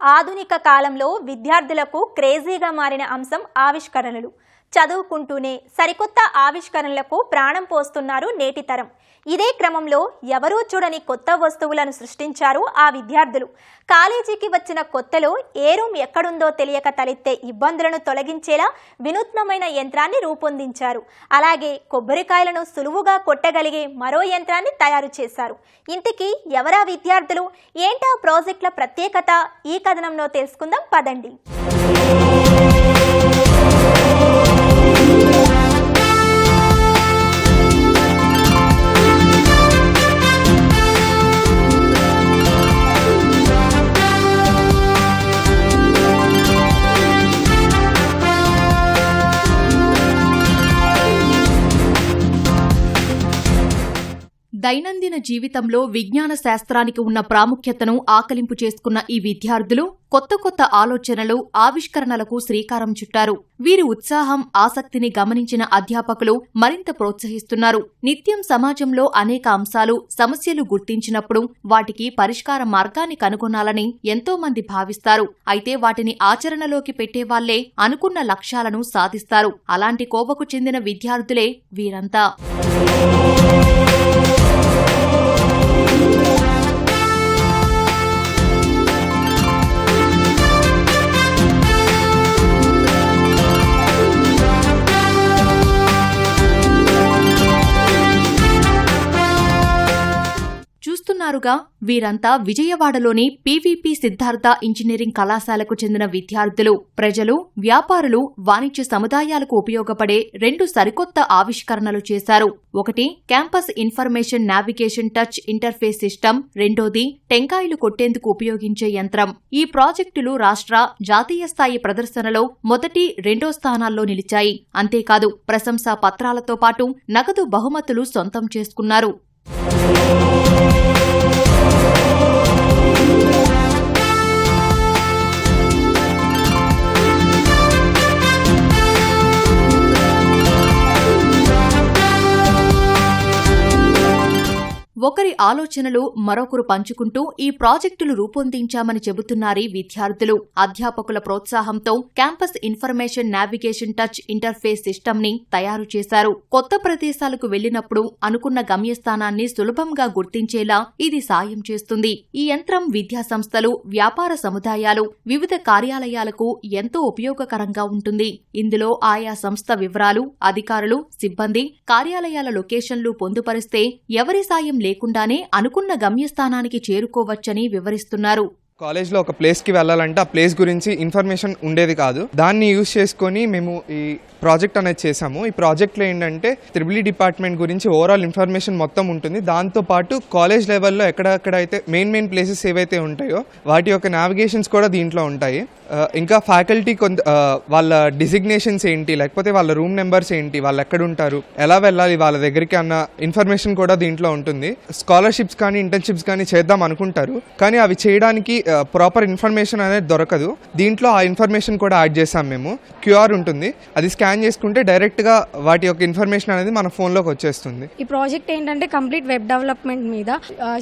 ఆధునిక కాలంలో విద్యార్థులకు క్రేజీగా మారిన అంశం ఆవిష్కరణలు. చదువుకుంటూనే సరికొత్త ఆవిష్కరణలకు ప్రాణం పోస్తున్నారు నేటి తరం. ఇదే క్రమంలో ఎవరూ చూడని కొత్త వస్తువులను సృష్టించారు ఆ విద్యార్థులు. కాలేజీకి వచ్చిన కొత్తలో ఏ రూమ్ ఎక్కడుందో తెలియక తలెత్తే ఇబ్బందులను తొలగించేలా వినూత్నమైన యంత్రాన్ని రూపొందించారు. అలాగే కొబ్బరికాయలను సులువుగా కొట్టగలిగే మరో యంత్రాన్ని తయారు చేశారు. ఇంతకీ ఎవరా విద్యార్థులు? ఏంటా ప్రాజెక్టుల ప్రత్యేకత? ఈ కథనంలో తెలుసుకుందాం పదండి. దైనందిన జీవితంలో విజ్ఞాన శాస్త్రానికి ఉన్న ప్రాముఖ్యతను ఆకలింపు చేసుకున్న ఈ విద్యార్థులు కొత్త కొత్త ఆలోచనలు ఆవిష్కరణలకు శ్రీకారం చుట్టారు. వీరి ఉత్సాహం ఆసక్తిని గమనించిన అధ్యాపకులు మరింత ప్రోత్సహిస్తున్నారు. నిత్యం సమాజంలో అనేక అంశాలు సమస్యలు గుర్తించినప్పుడు వాటికి పరిష్కార మార్గాన్ని కనుగొనాలని ఎంతో మంది భావిస్తారు. అయితే వాటిని ఆచరణలోకి పెట్టేవాళ్ళే అనుకున్న లక్ష్యాలను సాధిస్తారు. అలాంటి కోవకు చెందిన విద్యార్థులే వీరంతా. చూస్తున్నారుగా వీరంతా విజయవాడలోని పీవీపీ సిద్ధార్థ ఇంజనీరింగ్ కళాశాలకు చెందిన విద్యార్థులు. ప్రజలు వ్యాపారులు వాణిజ్య సముదాయాలకు ఉపయోగపడే రెండు సరికొత్త ఆవిష్కరణలు చేశారు. ఒకటి campus information navigation touch interface system. రెండోది టెంకాయలు కొట్టేందుకు ఉపయోగించే యంత్రం. ఈ ప్రాజెక్టులు రాష్ట్ర జాతీయ స్థాయి ప్రదర్శనలో మొదటి రెండో స్థానాల్లో నిలిచాయి. అంతేకాదు ప్రశంసా పత్రాలతో పాటు నగదు బహుమతులు సొంతం చేసుకున్నారు. ఒకరి ఆలోచనలు మరొకరు పంచుకుంటూ ఈ ప్రాజెక్టులు రూపొందించామని చెబుతున్నారీ విద్యార్థులు. అధ్యాపకుల ప్రోత్సాహంతో campus information navigation touch interface సిస్టమ్ని తయారు చేశారు. కొత్త ప్రదేశాలకు వెళ్ళినప్పుడు అనుకున్న గమ్యస్థానాన్ని సులభంగా గుర్తించేలా ఇది సాయం చేస్తుంది. ఈ యంత్రం విద్యా సంస్థలు వ్యాపార సముదాయాలు వివిధ కార్యాలయాలకు ఎంతో ఉపయోగకరంగా ఉంటుంది. ఇందులో ఆయా సంస్థ వివరాలు అధికారులు సిబ్బంది కార్యాలయాల లొకేషన్లు పొందుపరిస్తే ఎవరి సాయం లేకుండానే అనుకున్న గమ్యస్థానానికి చేరుకోవచ్చని వివరిస్తున్నారు. కాలేజ్లో ఒక ప్లేస్కి వెళ్ళాలంటే ఆ ప్లేస్ గురించి ఇన్ఫర్మేషన్ ఉండేది కాదు. దాన్ని యూజ్ చేసుకొని మేము ఈ ప్రాజెక్ట్ అనేది చేసాము ఈ ప్రాజెక్ట్లో ఏంటంటే త్రిబుల్ డిపార్ట్మెంట్ గురించి ఓవరాల్ ఇన్ఫర్మేషన్ మొత్తం ఉంటుంది. దాంతోపాటు కాలేజ్ లెవెల్లో ఎక్కడెక్కడైతే మెయిన్ మెయిన్ ప్లేసెస్ ఏవైతే ఉంటాయో వాటి యొక్క నావిగేషన్స్ కూడా దీంట్లో ఉంటాయి. ఇంకా ఫ్యాకల్టీ కొంత వాళ్ళ డిజిగ్నేషన్స్ ఏంటి లేకపోతే వాళ్ళ రూమ్ నెంబర్స్ ఏంటి వాళ్ళు ఎక్కడ ఉంటారు ఎలా వెళ్ళాలి వాళ్ళ దగ్గరికి అన్న ఇన్ఫర్మేషన్ కూడా దీంట్లో ఉంటుంది. స్కాలర్షిప్స్ కానీ ఇంటర్న్షిప్స్ కానీ చేద్దాం అనుకుంటారు. కానీ అవి చేయడానికి ప్రాపర్ ఇన్ఫర్మేషన్ అనేది దొరకదు. దీంట్లో ఆ ఇన్ఫర్మేషన్ కూడా యాడ్ చేసాం మేము. క్యూఆర్ ఉంటుంది. అది స్కాన్ చేసుకుంటే డైరెక్ట్గా వాటి యొక్క ఇన్ఫర్మేషన్ అనేది మన ఫోన్లోకి వచ్చేస్తుంది. ఈ ప్రాజెక్ట్ ఏంటంటే కంప్లీట్ వెబ్ డెవలప్మెంట్ మీద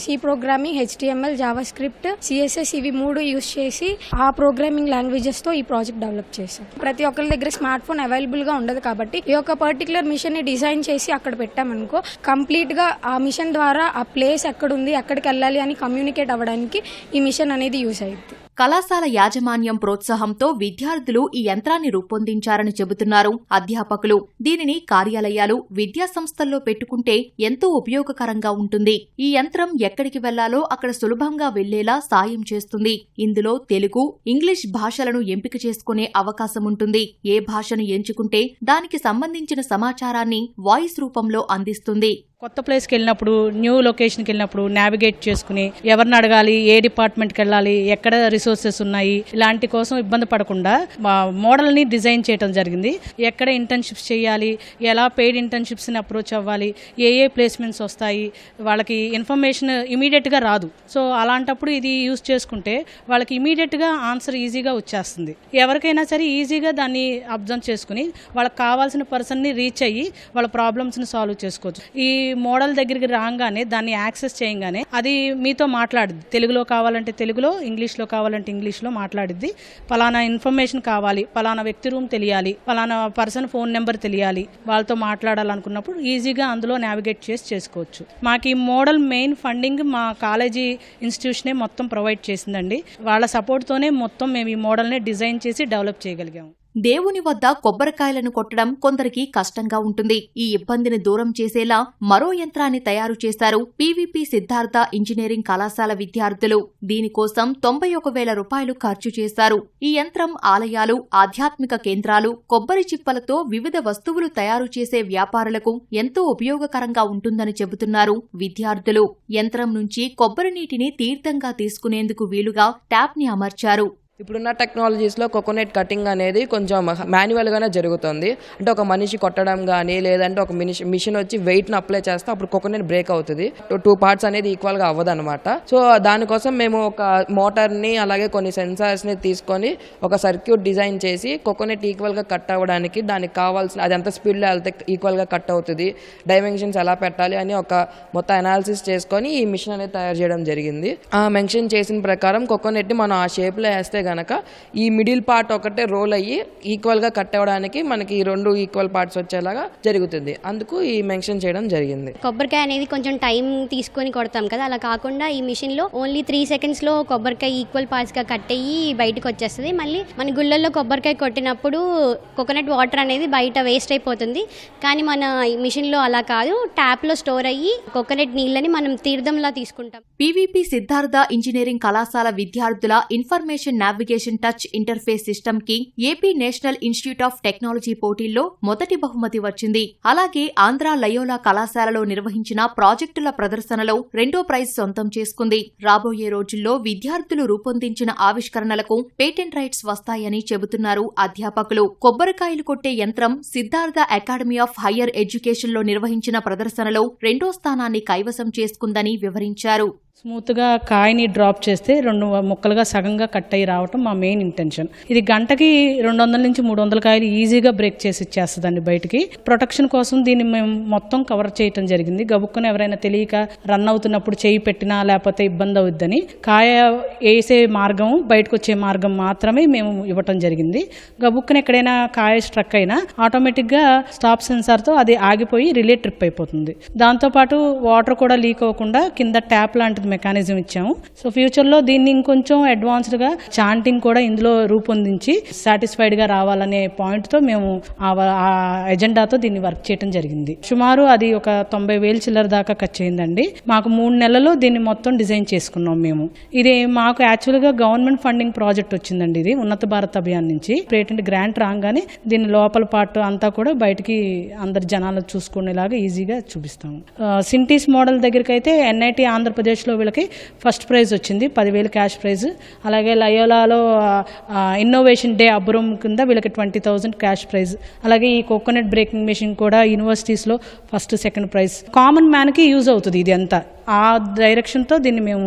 C programming HTML JavaScript CSS ఇవి మూడు యూస్ చేసి ఆ ప్రోగ్రామింగ్ లాంగ్వేజెస్తో ఈ ప్రాజెక్ట్ డెవలప్ చేశాం ప్రతి ఒక్కరి దగ్గర స్మార్ట్ ఫోన్ అవైలబుల్గా ఉండదు కాబట్టి ఈ యొక్క పర్టికులర్ మిషన్ని డిజైన్ చేసి అక్కడ పెట్టామనుకో కంప్లీట్గా ఆ మిషన్ ద్వారా ఆ ప్లేస్ ఎక్కడుంది ఎక్కడికి వెళ్ళాలి అని కమ్యూనికేట్ అవ్వడానికి ఈ మిషన్ అనేది యూస్ అయింది కళాశాల యాజమాన్యం ప్రోత్సాహంతో విద్యార్థులు ఈ యంత్రాన్ని రూపొందించారని చెబుతున్నారు అధ్యాపకులు. దీనిని కార్యాలయాలు విద్యా సంస్థల్లో పెట్టుకుంటే ఎంతో ఉపయోగకరంగా ఉంటుంది. ఈ యంత్రం ఎక్కడికి వెళ్ళాలో అక్కడ సులభంగా వెళ్ళేలా సాయం చేస్తుంది. ఇందులో తెలుగు ఇంగ్లీష్ భాషలను ఎంపిక చేసుకునే అవకాశం ఉంటుంది. ఏ భాషను ఎంచుకుంటే దానికి సంబంధించిన సమాచారాన్ని వాయిస్ రూపంలో అందిస్తుంది. కొత్త ప్లేస్కి వెళ్ళినప్పుడు న్యూ లొకేషన్కి వెళ్ళినప్పుడు నావిగేట్ చేసుకుని ఎవరిని అడగాలి ఏ డిపార్ట్మెంట్కి వెళ్ళాలి ఎక్కడ రిసోర్సెస్ ఉన్నాయి ఇలాంటి కోసం ఇబ్బంది పడకుండా మా మోడల్ని డిజైన్ చేయడం జరిగింది. ఎక్కడ ఇంటర్న్షిప్స్ చేయాలి ఎలా పెయిడ్ ఇంటర్న్షిప్స్ని అప్రోచ్ అవ్వాలి ఏ ఏ ప్లేస్మెంట్స్ వస్తాయి వాళ్ళకి ఇన్ఫర్మేషన్ ఇమీడియట్గా రాదు. సో అలాంటప్పుడు ఇది యూస్ చేసుకుంటే వాళ్ళకి ఇమీడియట్గా ఆన్సర్ ఈజీగా వచ్చేస్తుంది. ఎవరికైనా సరే ఈజీగా దాన్ని అబ్జర్వ్ చేసుకుని వాళ్ళకి కావాల్సిన పర్సన్ని రీచ్ అయ్యి వాళ్ళ ప్రాబ్లమ్స్ని సాల్వ్ చేసుకోవచ్చు. ఈ మోడల్ దగ్గరికి రాగానే దాన్ని యాక్సెస్ చేయగానే అది మీతో మాట్లాడుద్ది. తెలుగులో కావాలంటే తెలుగులో ఇంగ్లీష్లో కావాలంటే ఇంగ్లీష్లో మాట్లాడిద్ది. పలానా ఇన్ఫర్మేషన్ కావాలి పలానా వ్యక్తి రూమ్ తెలియాలి పలానా పర్సన్ ఫోన్ నెంబర్ తెలియాలి వాళ్ళతో మాట్లాడాలనుకున్నప్పుడు ఈజీగా అందులో నావిగేట్ చేసి చేసుకోవచ్చు. మాకు ఈ మోడల్ మెయిన్ ఫండింగ్ మా కాలేజీ ఇన్స్టిట్యూషనే మొత్తం ప్రొవైడ్ చేసిందండి. వాళ్ళ సపోర్ట్తోనే మొత్తం మేము ఈ మోడల్ని డిజైన్ చేసి డెవలప్ చేయగలిగాము దేవుని వద్ద కొబ్బరికాయలను కొట్టడం కొందరికి కష్టంగా ఉంటుంది. ఈ ఇబ్బందిని దూరం చేసేలా మరో యంత్రాన్ని తయారు చేశారు పీవీపీ సిద్ధార్థ ఇంజనీరింగ్ కళాశాల విద్యార్థులు. దీనికోసం తొంభై ఒక వేల రూపాయలు ఖర్చు చేశారు. ఈ యంత్రం ఆలయాలు ఆధ్యాత్మిక కేంద్రాలు కొబ్బరి చిప్పలతో వివిధ వస్తువులు తయారు చేసే వ్యాపారులకు ఎంతో ఉపయోగకరంగా ఉంటుందని చెబుతున్నారు విద్యార్థులు. యంత్రం నుంచి కొబ్బరి నీటిని తీర్థంగా తీసుకునేందుకు వీలుగా ట్యాప్ని అమర్చారు. ఇప్పుడున్న టెక్నాలజీస్లో కోకోనట్ కటింగ్ అనేది కొంచెం మాన్యువల్గానే జరుగుతుంది. అంటే ఒక మనిషి కొట్టడం కానీ లేదంటే ఒక మినిషి మిషన్ వచ్చి వెయిట్ని అప్లై చేస్తే అప్పుడు కోకోనట్ బ్రేక్ అవుతుంది. టూ పార్ట్స్ అనేది ఈక్వల్గా అవ్వదు అనమాట సో దానికోసం మేము ఒక మోటార్ని అలాగే కొన్ని సెన్సార్స్ని తీసుకొని ఒక సర్క్యూట్ డిజైన్ చేసి కోకోనట్ ఈక్వల్గా కట్ అవ్వడానికి దానికి కావాల్సిన అది ఎంత స్పీడ్లో వెళ్తే ఈక్వల్గా కట్ అవుతుంది డైమెన్షన్స్ ఎలా పెట్టాలి అని ఒక మొత్తం అనాలిసిస్ చేసుకొని ఈ మిషన్ అనేది తయారు చేయడం జరిగింది. ఆ మెన్షన్ చేసిన ప్రకారం కోకోనట్ని మనం ఆ షేప్లో వేస్తే గనక ఈ మిడిల్ పార్ట్ ఒకటే రోల్ అయ్యి ఈక్వల్గా కట్ అవ్వడానికి మనకి ఈ రెండు ఈక్వల్ పార్ట్స్ వచ్చేలాగా జరుగుతుంది. అందుకు ఈ మెన్షన్ చేయడం జరిగింది. కొబ్బరికాయ అనేది కొంచెం టైం తీసుకొని కొడతాం కదా. అలా కాకుండా ఈ మిషన్లో ఓన్లీ త్రీ సెకండ్స్లో కొబ్బరికాయ ఈక్వల్ పార్ట్స్గా కట్ అయ్యి బయటకు వచ్చేస్తుంది. మళ్ళీ మన గుళ్ళల్లో కొబ్బరికాయ కొట్టినప్పుడు కోకోనట్ వాటర్ అనేది బయట వేస్ట్ అయిపోతుంది. కానీ మన ఈ మిషన్లో అలా కాదు. ట్యాప్లో స్టోర్ అయ్యి కోకోనట్ నీళ్ళని మనం తీర్థంలా తీసుకుంటాం. పీవీపీ సిద్ధార్థ ఇంజనీరింగ్ కళాశాల విద్యార్థుల ఇన్ఫర్మేషన్ నావిగేషన్ టచ్ ఇంటర్ఫేస్ సిస్టమ్కి AP National Institute of Technology పోటీల్లో మొదటి బహుమతి వచ్చింది. అలాగే ఆంధ్ర లయోలా కళాశాలలో నిర్వహించిన ప్రాజెక్టుల ప్రదర్శనలో రెండో ప్రైజ్ సొంతం చేసుకుంది. రాబోయే రోజుల్లో విద్యార్థులు రూపొందించిన ఆవిష్కరణలకు పేటెంట్ రైట్స్ వస్తాయని చెబుతున్నారు అధ్యాపకులు. కొబ్బరికాయలు కొట్టే యంత్రం సిద్ధార్థ అకాడమీ ఆఫ్ హయ్యర్ ఎడ్యుకేషన్లో నిర్వహించిన ప్రదర్శనలో రెండో స్థానాన్ని కైవసం చేసుకుందని వివరించారు. స్మూత్గా కాయని డ్రాప్ చేస్తే రెండు ముక్కలుగా సగంగా కట్ అయ్యి రావటం మా మెయిన్ ఇంటెన్షన్. ఇది గంటకి రెండు వందల నుంచి మూడు వందల కాయలు ఈజీగా బ్రేక్ చేసి ఇచ్చేస్తుందండి బయటికి. ప్రొటెక్షన్ కోసం దీన్ని మేము మొత్తం కవర్ చేయటం జరిగింది. గబుక్కుని ఎవరైనా తెలియక రన్ అవుతున్నప్పుడు చేయి పెట్టినా లేకపోతే ఇబ్బంది అవుద్దని కాయ వేసే మార్గం బయటకు వచ్చే మార్గం మాత్రమే మేము ఇవ్వటం జరిగింది. గబుక్కుని ఎక్కడైనా కాయ స్ట్రక్ అయినా ఆటోమేటిక్గా స్టాప్ సెన్సార్తో అది ఆగిపోయి రిలే ట్రిప్ అయిపోతుంది. దాంతోపాటు వాటర్ కూడా లీక్ అవ్వకుండా కింద ట్యాప్ లాంటిది మెకానిజం ఇచ్చాము. సో ఫ్యూచర్లో దీన్ని ఇంకొంచెం అడ్వాన్స్డ్గా చాంటింగ్ కూడా ఇందులో రూపొందించి సాటిస్ఫైడ్గా రావాలనే పాయింట్తో మేము ఆ ఆ ఎజెండాతో దీన్ని వర్క్ చేయడం జరిగింది. సుమారు అది ఒక తొంభై వేలు చిల్లర దాకా ఖర్చు అయిందండి మాకు మూడు నెలలు దీన్ని మొత్తం డిజైన్ చేసుకున్నాం మేము. ఇది మాకు యాక్చువల్గా గవర్నమెంట్ ఫండింగ్ ప్రాజెక్ట్ వచ్చిందండి ఇది ఉన్నత భారత్ అభియాన్ నుంచి. పేటెంట్ గ్రాంట్ రాగానే దీని లోపల పార్ట్ అంతా కూడా బయటికి అందరు జనాలు చూసుకునేలాగా ఈజీగా చూపిస్తాము. సింటీస్ మోడల్ దగ్గరికి అయితే ఎన్ఐటి ఆంధ్రప్రదేశ్లో వీళ్ళకి ఫస్ట్ ప్రైజ్ వచ్చింది పదివేలు క్యాష్ ప్రైజ్. అలాగే లయోలాలో ఇన్నోవేషన్ డే అబ్రూమ్ కింద వీళ్ళకి ట్వంటీ థౌజండ్ క్యాష్ ప్రైజ్. అలాగే ఈ కోకోనట్ బ్రేకింగ్ మెషిన్ కూడా యూనివర్సిటీస్లో ఫస్ట్ సెకండ్ ప్రైజ్. కామన్ మ్యాన్కి యూజ్ అవుతుంది ఇది అంతా ఆ డైరెక్షన్తో దీన్ని మేము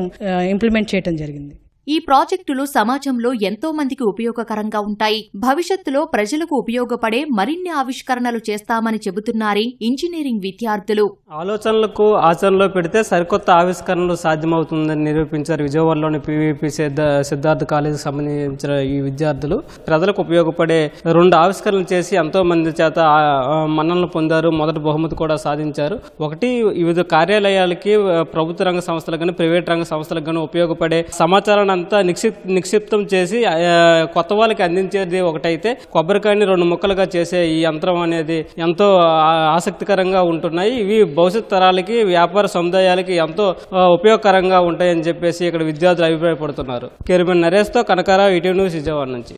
ఇంప్లిమెంట్ చేయడం జరిగింది. ఈ ప్రాజెక్టులు సమాజంలో ఎంతో మందికి ఉపయోగకరంగా ఉంటాయి. భవిష్యత్తులో ప్రజలకు ఉపయోగపడే మరిన్ని ఆవిష్కరణలు చేస్తామని చెబుతున్నారు ఇంజనీరింగ్ విద్యార్థులు. ఆలోచనలకు ఆచరణలో పెడితే సరికొత్త ఆవిష్కరణలు సాధ్యమవుతుందని నిరూపించారు విజయవాడలోని పీవీపీ సిద్ధ సిద్ధార్థ కాలేజీకి సంబంధించిన ఈ విద్యార్థులు. ప్రజలకు ఉపయోగపడే రెండు ఆవిష్కరణలు చేసి ఎంతో మంది చేత మన్ననలు పొందారు. మొదటి బహుమతి కూడా సాధించారు. ఒకటి వివిధ కార్యాలయాలకి ప్రభుత్వ రంగ సంస్థలకు కానీ ప్రైవేట్ రంగ సంస్థలకు కానీ ఉపయోగపడే సమాచారాన్ని అంతా నిక్షిప్ నిక్షిప్తం చేసి కొత్త వాళ్ళకి అందించేది ఒకటైతే కొబ్బరికాయని రెండు ముక్కలుగా చేసే ఈ యంత్రం అనేది ఎంతో ఆసక్తికరంగా ఉంటున్నాయి. ఇవి భవిష్యత్ తరాలకి వ్యాపార సముదాయాలకి ఎంతో ఉపయోగకరంగా ఉంటాయని చెప్పేసి ఇక్కడ విద్యార్థులు అభిప్రాయపడుతున్నారు. కెరిమిన్ నరేష్తో కనకారావు ఈటీవీ న్యూస్ విజయవాడ నుంచి.